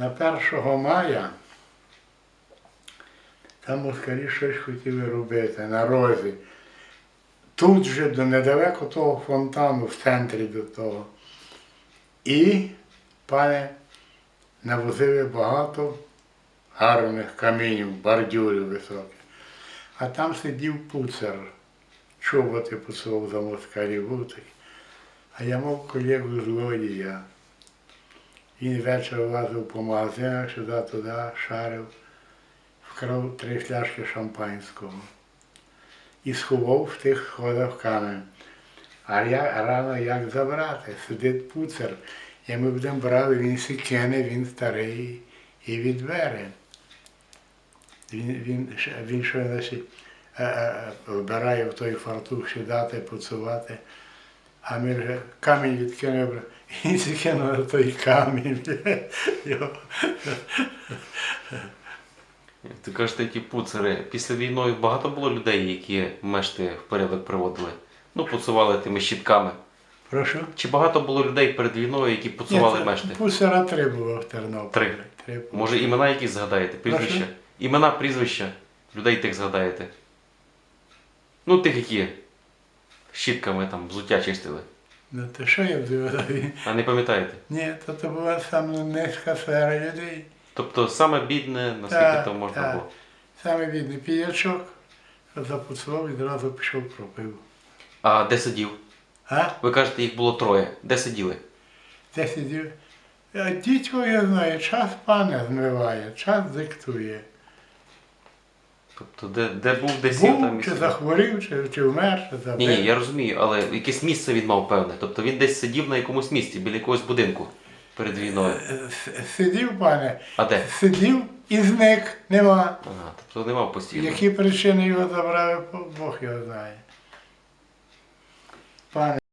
на 1 мая там москалі щось хотіли робити на розі. Тут же до недалеко того фонтану, в центрі до того. І, пане, навозили багато гарних камінів, бордюрів високих. А там сидів пуцер, чоботи посував за москалів, був такий. А я мав колегу злодія. Він ввечері лазив по магазинах сюди-туди, шарив, вкрав три фляшки шампанського і сховав в тих сходах камінь. А рано як забрати? Сидить пуцер, і ми будемо брати, він сікене, він старий і відбере. Він, він, він що значить, е, е, вбирає в той фартух сідати, поцувати. А ми вже камінь відкинув, і той камінь. Ти кажете, ті пуцери. Після війни багато було людей, які мешти в порядок приводили. Ну, пуцували тими щітками. Прошу. Чи багато було людей перед війною, які пуцували Ні, мешти? Пусера три було в Тернополі. Три. Три. Може, імена якісь згадаєте? Прізвища? Прошу? Імена, прізвища людей тих згадаєте. Ну, тих, які щітками там взуття чистили. Ну то що я буду? А не пам'ятаєте? Ні, то це була саме низька сфера людей. Тобто саме бідне, наскільки Так, то можна так. було. Саме бідний піячок, запуцував і одразу пішов пропив. А де сидів? А? Ви кажете, їх було троє. Де сиділи? Де сидів? А дідько я знаю, час пане змиває, час диктує. Тобто, де, де був, де сів, там Був, і чи сидів? захворів, чи, чи вмер, чи забив. Ні, ні, я розумію, але якесь місце він мав певне. Тобто він десь сидів на якомусь місці, біля якогось будинку перед війною. Е, с- Сидів, пане, А де? сидів і зник, нема. Ага, тобто не мав постійно. Які причини його забрали, Бог його знає. Пане,